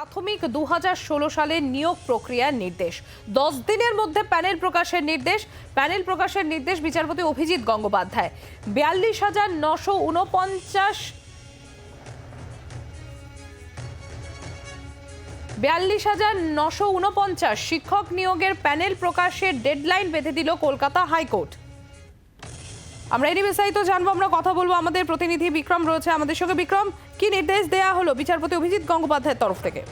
প্রাথমিক দু সালের নিয়োগ প্রক্রিয়ার নির্দেশ। দশ দিনের মধ্যে প্যানেল প্রকাশের নির্দেশ। প্যানেল প্রকাশের নির্দেশ বিচারপতি অভিজিৎ গঙ্গোপাধ্যায়। বিয়াল্লিশ হাজার নশো উনপঞ্চাশ বিয়াল্লিশ হাজার নশো উনপঞ্চাশ শিক্ষক নিয়োগের প্যানেল প্রকাশের ডেডলাইন বেঁধে দিল কলকাতা হাইকোর্ট। আমরা এরই বিস্তারিত জানব, আমরা কথা বলব। আমাদের প্রতিনিধি বিক্রম রয়েছে আমাদের সঙ্গে। বিক্রম, কি নির্দেশ দেয়া হলো বিচারপতি অভিজিৎ গঙ্গোপাধ্যায়ের তরফ থেকে?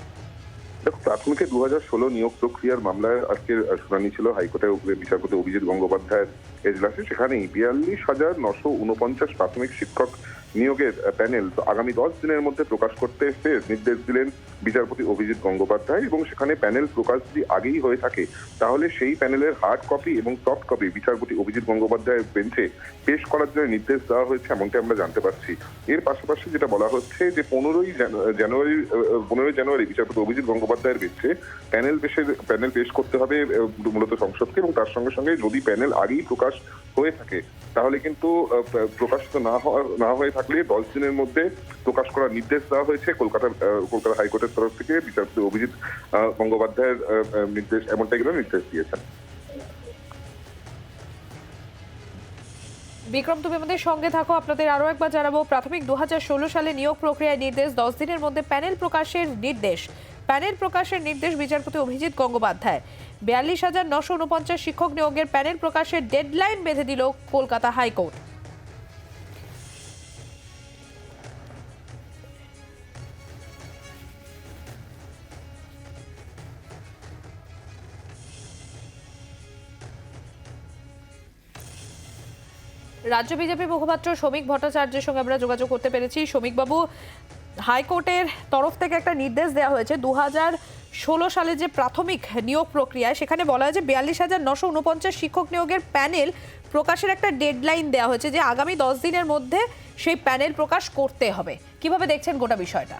দেখো প্রাথমিকে দু হাজার ষোলো নিয়োগ প্রক্রিয়ার মামলায় আজকের শুনানি ছিল হাইকোর্টে বিচারপতি অভিজিৎ গঙ্গোপাধ্যায়ের এজলাসে। সেখানে বিয়াল্লিশ হাজার নশো উনপঞ্চাশ প্রাথমিক শিক্ষক নিয়োগের প্যানেল আগামী দশ দিনের মধ্যে প্রকাশ করতে এসে নির্দেশ দিলেন বিচারপতি অভিজিৎ গঙ্গোপাধ্যায় এবং সেখানে প্যানেল প্রকাশ যদি আগেই হয়ে থাকে, তাহলে সেই প্যানেলের হার্ড কপি এবং সফট কপি বিচারপতি অভিজিৎ গঙ্গোপাধ্যায়ের বেঞ্চে পেশ করার জন্য নির্দেশ দেওয়া হয়েছে এমনটা আমরা জানতে পারছি। এর পাশাপাশি যেটা বলা হচ্ছে যে পনেরোই জানুয়ারি পনেরোই জানুয়ারি বিচারপতি অভিজিৎ গঙ্গোপাধ্যায়ের বেঞ্চে প্যানেল পেশের, প্যানেল পেশ করতে হবে মূলত সংসদকে এবং তার সঙ্গে সঙ্গে যদি প্যানেল আগেই প্রকাশ হয়ে থাকে। তাহলে কিন্তু প্রকাশিত না হওয়া না হয়ে থাকলে দশ দিনের মধ্যে প্রকাশ করার নির্দেশ দেওয়া হয়েছে কলকাতার আহ, কলকাতা হাইকোর্টের তরফ থেকে। বিচারপতি অভিজিৎ গঙ্গোপাধ্যায়ের নির্দেশ এমনটাই কিন্তু নির্দেশ দিয়েছেন। বিক্রম তুমি আমাদের সঙ্গে থাকো। আপনাদের আরও একবার জানাব প্রাথমিক দু হাজার ষোলো সালে নিয়োগ প্রক্রিয়ায় নির্দেশ দশ দিনের মধ্যে প্যানেল প্রকাশের নির্দেশ। প্যানেল প্রকাশের নির্দেশ বিচারপতি অভিজিৎ গঙ্গোপাধ্যায়। বিয়াল্লিশ হাজার নশো উনপঞ্চাশ শিক্ষক নিয়োগের প্যানেল প্রকাশের ডেডলাইন বেঁধে দিল কলকাতা হাইকোর্ট। রাজ্য বিজেপি মুখপাত্র শ্রমিক ভট্টাচার্যের সঙ্গে আমরা যোগাযোগ করতে পেরেছি। শ্রমিকবাবু হাইকোর্টের তরফ থেকে একটা নির্দেশ দেওয়া হয়েছে। দু ষোলো সালে যে প্রাথমিক নিয়োগ প্রক্রিয়া সেখানে বলা হয়েছে বিয়াল্লিশ হাজার নশো উনপঞ্চাশ শিক্ষক নিয়োগের প্যানেল প্রকাশের একটা ডেডলাইন দেওয়া হয়েছে যে আগামী দশ দিনের মধ্যে সেই প্যানেল প্রকাশ করতে হবে। কীভাবে দেখছেন গোটা বিষয়টা?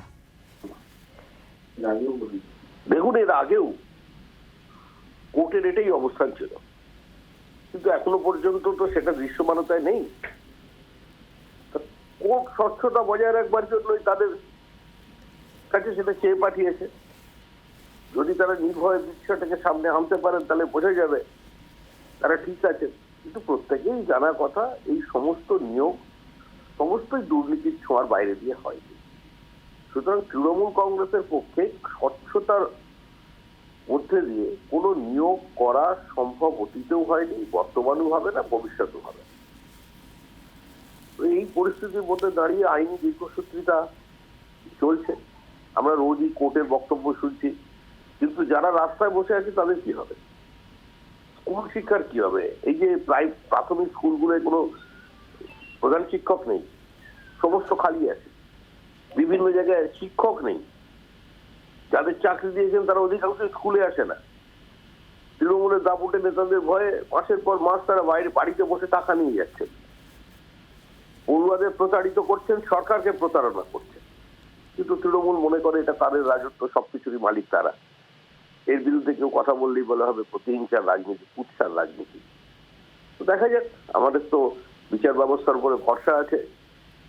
দেখুন, এর আগেও কোর্টের এটাই অবস্থান ছিল। কিন্তু এখনও পর্যন্ত তো সেটা দৃশ্যমানতায় নেই। কোর্ট স্বচ্ছতা বজায় রাখবার জন্যই তাদের কাছে সেটা চেয়ে পাঠিয়েছে। যদি তারা নির্ভয় দৃশ্যটাকে সামনে আনতে পারেন, তাহলে বোঝা যাবে তারা ঠিক আছে। কিন্তু প্রত্যেকেই জানার কথা, এই সমস্ত নিয়োগ সমস্তই দুর্নীতির ছোঁয়ার বাইরে দিয়ে হয়নি। সুতরাং তৃণমূল কংগ্রেসের পক্ষে স্বচ্ছতার মধ্যে দিয়ে কোনো নিয়োগ করা সম্ভব অতীতেও হয়নি, বর্তমানেও হবে না, ভবিষ্যতেও হবে। এই পরিস্থিতির মধ্যে দাঁড়িয়ে আইনি দীর্ঘসূত্রিতা চলছে। আমরা রোজই কোর্টের বক্তব্য শুনছি। কিন্তু যারা রাস্তায় বসে আছে, তাদের কি হবে? স্কুল শিক্ষার কি হবে? এই যে প্রায় প্রাথমিক স্কুলগুলোয় কোনো প্রধান শিক্ষক নেই, সমস্ত খালি আছে। বিভিন্ন জায়গায় শিক্ষক নেই। যাদের চাকরি দিয়েছেন, তারা অধিকাংশ স্কুলে আসে না। তৃণমূলের দাপুটে নেতাদের ভয়ে মাসের পর মাস তারা বাইরে বাড়িতে বসে টাকা নিয়ে যাচ্ছেন। পড়ুয়াদের প্রতারিত করছেন, সরকারকে প্রতারণা করছেন। কিন্তু তৃণমূল মনে করে এটা তাদের রাজত্ব, সবকিছুরই মালিক তারা। এর বিরুদ্ধে কেউ কথা বললেই বলা হবে প্রতিহিংসার রাজনীতি, কুৎসার রাজনীতি। তো দেখা যাক, আমাদের তো বিচার ব্যবস্থার উপরে ভরসা আছে।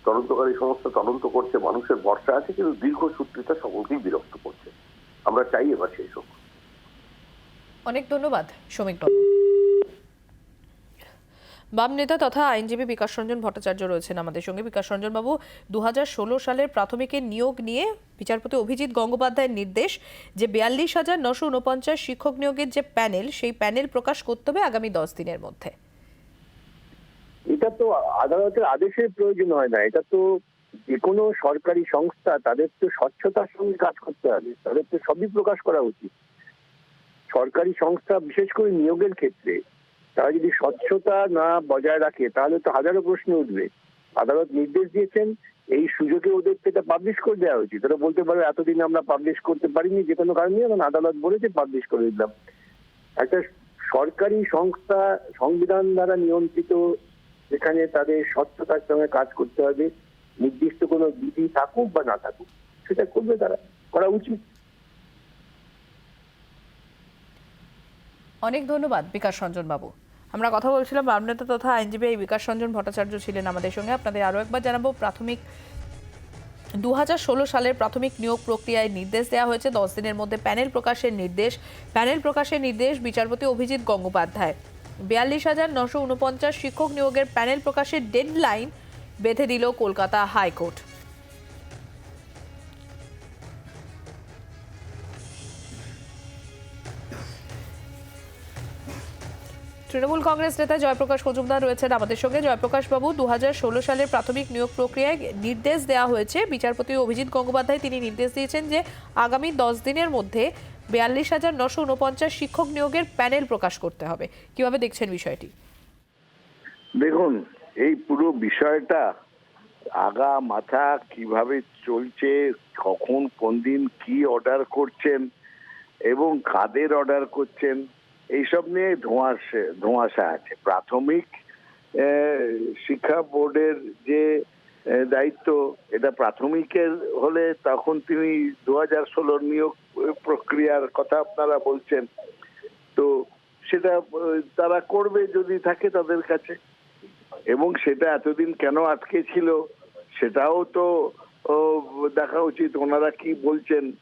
তদন্তকারী সংস্থা তদন্ত করছে, মানুষের ভরসা আছে, কিন্তু দীর্ঘ সূত্রিতা সকলকেই বিরক্ত করছে। আমরা চাই এবার সেই হোক অনেক ধন্যবাদ বাবু বাম নেতা তথা আইনজীবী বিকাশ রঞ্জন ভট্টাচার্য রয়েছেন আমাদের সঙ্গে। বিকাশ রঞ্জন বাবু দু সালের প্রাথমিকের নিয়োগ নিয়ে বিচারপতি অভিজিৎ গঙ্গোপাধ্যায়ের নির্দেশ যে বিয়াল্লিশ হাজার নশো উনপঞ্চাশ শিক্ষক নিয়োগের যে প্যানেল, সেই প্যানেল প্রকাশ করতে হবে আগামী দশ দিনের মধ্যে। এটা তো আদালতের আদেশের প্রয়োজন হয় না। এটা তো যে কোনো সরকারি সংস্থা, তাদের তো স্বচ্ছতার সঙ্গে কাজ করতে হবে। তাদের তো সবই প্রকাশ করা উচিত। সরকারি সংস্থা, বিশেষ করে নিয়োগের ক্ষেত্রে তারা যদি স্বচ্ছতা না বজায় রাখে, তাহলে তো হাজারো প্রশ্ন উঠবে। আদালত নির্দেশ দিয়েছেন, এই সুযোগে ওদেরকে এটা পাবলিশ করে দেওয়া উচিত। ওরা বলতে পারে, এতদিন আমরা পাবলিশ করতে পারিনি যে কোনো কারণে এখন আদালত বলেছে পাবলিশ করে দিলাম। একটা সরকারি সংস্থা, সংবিধান দ্বারা নিয়ন্ত্রিত, যেখানে তাদের স্বচ্ছতার সঙ্গে কাজ করতে হবে, নির্দিষ্ট কোনো বিধি থাকুক বা না থাকুক, সেটা করবে তারা, করা উচিত। অনেক ধন্যবাদ বিকাশ রঞ্জন বাবু আমরা কথা বলছিলাম বাম নেতা তথা আইনজীবী এই বিকাশ রঞ্জন ভট্টাচার্য ছিলেন আমাদের সঙ্গে। আপনাদের আরও একবার জানাব, প্রাথমিক দু হাজার ষোলো সালের প্রাথমিক নিয়োগ প্রক্রিয়ায় নির্দেশ দেওয়া হয়েছে। দশ দিনের মধ্যে প্যানেল প্রকাশের নির্দেশ। প্যানেল প্রকাশের নির্দেশ বিচারপতি অভিজিৎ গঙ্গোপাধ্যায়। বিয়াল্লিশ হাজার নশো উনপঞ্চাশ শিক্ষক নিয়োগের প্যানেল প্রকাশের ডেডলাইন বেঁধে দিল কলকাতা হাইকোর্ট। তৃণমূল কংগ্রেস নেতা জয়প্রকাশ মজুমদার রয়েছেন আমাদের সঙ্গে। জয়প্রকাশ বাবু দু সালের প্রাথমিক নিয়োগ প্রক্রিয়ায় নির্দেশ দেওয়া হয়েছে। বিচারপতি অভিজিৎ গঙ্গোপাধ্যায় তিনি নির্দেশ দিয়েছেন যে আগামী দশ দিনের মধ্যে বিয়াল্লিশ হাজার নশো উনপঞ্চাশ শিক্ষক নিয়োগের প্যানেল প্রকাশ করতে হবে। কীভাবে দেখছেন বিষয়টি? দেখুন, এই পুরো বিষয়টা আগা মাথা কীভাবে চলছে, কখন কোন দিন কি অর্ডার করছেন এবং কাদের অর্ডার করছেন এইসব নিয়ে ধোঁয়াশে, ধোঁয়াশা আছে। প্রাথমিক শিক্ষা বোর্ডের যে দায়িত্ব, এটা প্রাথমিকের হলে তখন তিনি দু হাজার ষোলোর নিয়োগ প্রক্রিয়ার কথা আপনারা বলছেন। তো সেটা তারা করবে যদি থাকে তাদের কাছে। এবং সেটা এতদিন কেন আটকে ছিল, সেটাও তো দেখা উচিত। ওনারা কি বলছেন?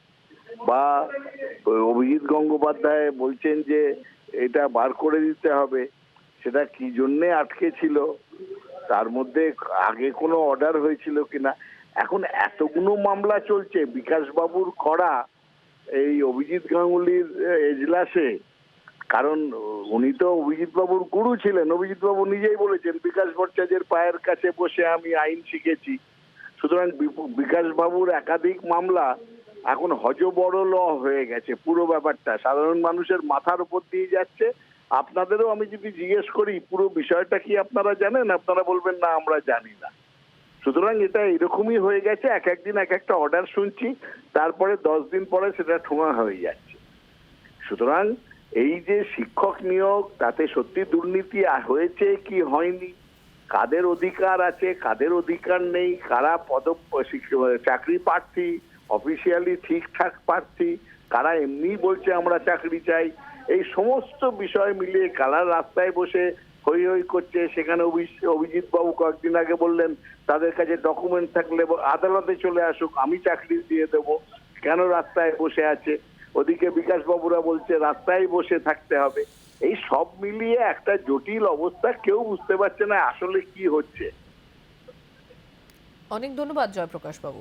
বা, অভিজিৎ গঙ্গোপাধ্যায় বলছেন যে এটা বার করে দিতে হবে। সেটা কি জন্যে আটকে ছিল? তার মধ্যে আগে কোনো অর্ডার হয়েছিল কিনা? এখন এতগুলো মামলা চলছে বিকাশ বাবুর করা এই অভিজিৎ গাঙ্গুলির এজলাসে। কারণ উনি তো অভিজিৎ বাবুর গুরু ছিলেন। অভিজিৎ বাবু নিজেই বলেছেন, বিকাশ ভট্টাচার্যের পায়ের কাছে বসে আমি আইন শিখেছি। সুতরাং বিকাশ বাবুর একাধিক মামলা এখন হজবরল হয়ে গেছে পুরো ব্যাপারটা। সাধারণ মানুষের মাথার উপর দিয়ে যাচ্ছে। আপনাদেরও আমি যদি জিজ্ঞেস করি, পুরো বিষয়টা কি আপনারা জানেন? আপনারা বলবেন, না, আমরা জানি না। সুতরাং এটা এরকমই হয়ে গেছে। এক একদিন এক একটা অর্ডার শুনছি, তারপরে দশ দিন পরে সেটা ঠোঁয়া হয়ে যাচ্ছে। সুতরাং এই যে শিক্ষক নিয়োগ, তাতে সত্যি দুর্নীতি হয়েছে কি হয়নি? কাদের অধিকার আছে, কাদের অধিকার নেই? কারা পদ চাকরি প্রার্থী? অফিসিয়ালি ঠিকঠাক প্রার্থী কারা এমনি বলছে আমরা চাকরি চাই, এই সমস্ত বিষয় মিলিয়ে কারা রাস্তায় বসে হই হই করছে, সেখানে অভিজিৎ বাবু কয়েকদিন আগে বললেন, তাদের কাছে ডকুমেন্ট থাকলে আদালতে চলে আসুক, আমি চাকরি দিয়ে দেবো, কেন রাস্তায় বসে আছে? ওদিকে বিকাশ বাবুরা বলছে, রাস্তায় বসে থাকতে হবে। এই সব মিলিয়ে একটা জটিল অবস্থা কেউ বুঝতে পারছে না আসলে কি হচ্ছে। অনেক ধন্যবাদ জয়প্রকাশ বাবু